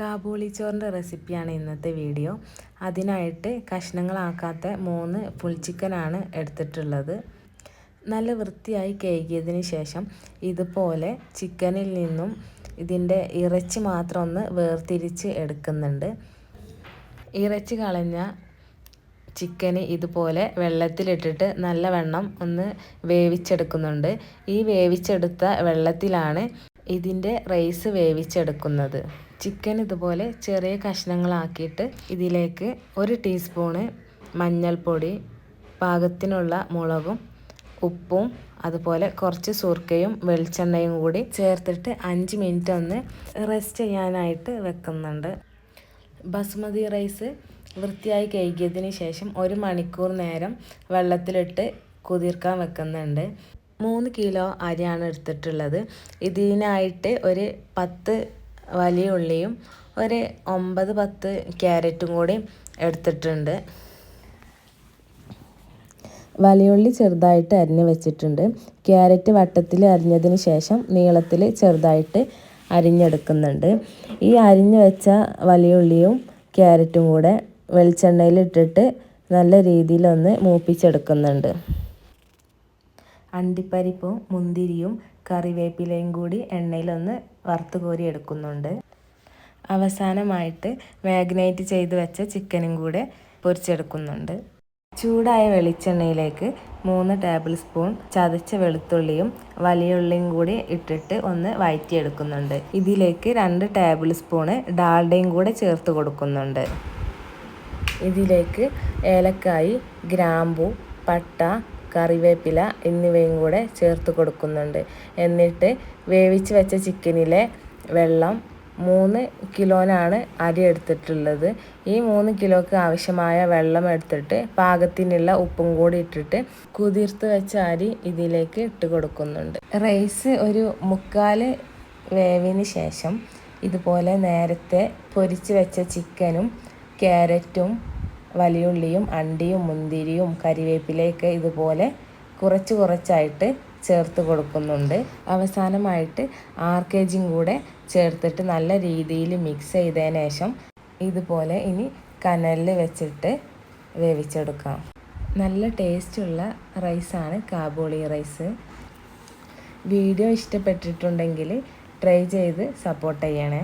കാബൂളി ചോറിന്റെ റെസിപ്പിയാണ് ഇന്നത്തെ വീഡിയോ. അതിനായിട്ട് കഷ്ണങ്ങളാക്കാത്ത മൂന്ന് ഫുൾ ചിക്കനാണ് എടുത്തിട്ടുള്ളത്. നല്ല വൃത്തിയായി കഴുകിയതിന് ശേഷം ഇതുപോലെ ചിക്കനിൽ നിന്നും ഇതിന്റെ ഇറച്ചി മാത്രം ഒന്ന് വേർതിരിച്ച് എടുക്കുന്നുണ്ട്. ഇറച്ചി കളഞ്ഞ ചിക്കന് ഇതുപോലെ വെള്ളത്തിലിട്ടിട്ട് നല്ലവണ്ണം ഒന്ന് വേവിച്ചെടുക്കുന്നുണ്ട്. ഈ വേവിച്ചെടുത്ത വെള്ളത്തിലാണ് ഇതിന്റെ റൈസ് വേവിച്ചെടുക്കുന്നത്. ചിക്കൻ ഇതുപോലെ ചെറിയ കഷ്ണങ്ങളാക്കിയിട്ട് ഇതിലേക്ക് ഒരു ടീസ്പൂണ് മഞ്ഞൾപ്പൊടി പാകത്തിനുള്ള മുളകും ഉപ്പും അതുപോലെ കുറച്ച് സുർക്കയും വെളിച്ചെണ്ണയും കൂടി ചേർത്തിട്ട് അഞ്ച് മിനിറ്റ് ഒന്ന് റെസ്റ്റ് ചെയ്യാനായിട്ട് വെക്കുന്നുണ്ട്. ബസ്മതി റൈസ് വൃത്തിയായി കഴുകിയതിന് ശേഷം ഒരു മണിക്കൂർ നേരം വെള്ളത്തിലിട്ട് കുതിർക്കാൻ വെക്കുന്നുണ്ട്. മൂന്ന് കിലോ അരിയാണ് എടുത്തിട്ടുള്ളത്. ഇതിനായിട്ട് ഒരു പത്ത് വലിയ ഉള്ളിയും ഒരു ഒമ്പത് പത്ത് ക്യാരറ്റും കൂടി എടുത്തിട്ടുണ്ട്. വലിയുള്ളി ചെറുതായിട്ട് അരിഞ്ഞ് വെച്ചിട്ടുണ്ട്. ക്യാരറ്റ് വട്ടത്തിൽ അരിഞ്ഞതിന് ശേഷം നീളത്തിൽ ചെറുതായിട്ട് അരിഞ്ഞെടുക്കുന്നുണ്ട്. ഈ അരിഞ്ഞ് വെച്ച വലിയുള്ളിയും ക്യാരറ്റും കൂടെ വെളിച്ചെണ്ണയിൽ ഇട്ടിട്ട് നല്ല രീതിയിലൊന്ന് മൂപ്പിച്ചെടുക്കുന്നുണ്ട്. അണ്ടിപ്പരിപ്പും മുന്തിരിയും കറിവേപ്പിലയും കൂടി എണ്ണയിലൊന്ന് വറുത്ത് കോരി എടുക്കുന്നുണ്ട്. അവസാനമായിട്ട് മാഗ്നേറ്റ് ചെയ്ത് വെച്ച ചിക്കനും കൂടെ പൊരിച്ചെടുക്കുന്നുണ്ട്. ചൂടായ വെളിച്ചെണ്ണയിലേക്ക് മൂന്ന് ടേബിൾ സ്പൂൺ ചതച്ച വെളുത്തുള്ളിയും വലിയ ഉള്ളിയും കൂടി ഇട്ടിട്ട് ഒന്ന് വഴറ്റിയെടുക്കുന്നുണ്ട് ഇതിലേക്ക് രണ്ട് ടേബിൾ സ്പൂണ് ഡാൽഡയും കൂടെ ചേർത്ത് കൊടുക്കുന്നുണ്ട്. ഇതിലേക്ക് ഏലക്കായി ഗ്രാമ്പു പട്ട കറിവേപ്പില എന്നിവയും കൂടെ ചേർത്ത് കൊടുക്കുന്നുണ്ട്. എന്നിട്ട് വേവിച്ച് വെച്ച ചിക്കനിലെ വെള്ളം മൂന്ന് കിലോനാണ് അരി എടുത്തിട്ടുള്ളത്. ഈ മൂന്ന് കിലോക്ക് ആവശ്യമായ വെള്ളം എടുത്തിട്ട് പാകത്തിനുള്ള ഉപ്പും കൂടി ഇട്ടിട്ട് കുതിർത്ത് വെച്ച അരി ഇതിലേക്ക് ഇട്ട് കൊടുക്കുന്നുണ്ട്. റൈസ് ഒരു മുക്കാൽ വേവിന് ശേഷം ഇതുപോലെ നേരത്തെ പൊരിച്ച് വെച്ച ചിക്കനും ക്യാരറ്റും വലിയുള്ളിയും അണ്ടിയും മുന്തിരിയും കരിവേപ്പിലയൊക്കെ ഇതുപോലെ കുറച്ച് കുറച്ചായിട്ട് ചേർത്ത് കൊടുക്കുന്നുണ്ട്. അവസാനമായിട്ട് ആർ കെ ജിയും കൂടെ ചേർത്തിട്ട് നല്ല രീതിയിൽ മിക്സ് ചെയ്തതിന് ശേഷം ഇതുപോലെ ഇനി കനലിൽ വെച്ചിട്ട് വേവിച്ചെടുക്കാം. നല്ല ടേസ്റ്റുള്ള റൈസാണ് കാബൂളി റൈസ്. വീഡിയോ ഇഷ്ടപ്പെട്ടിട്ടുണ്ടെങ്കിൽ ട്രൈ ചെയ്ത് സപ്പോർട്ട് ചെയ്യണേ.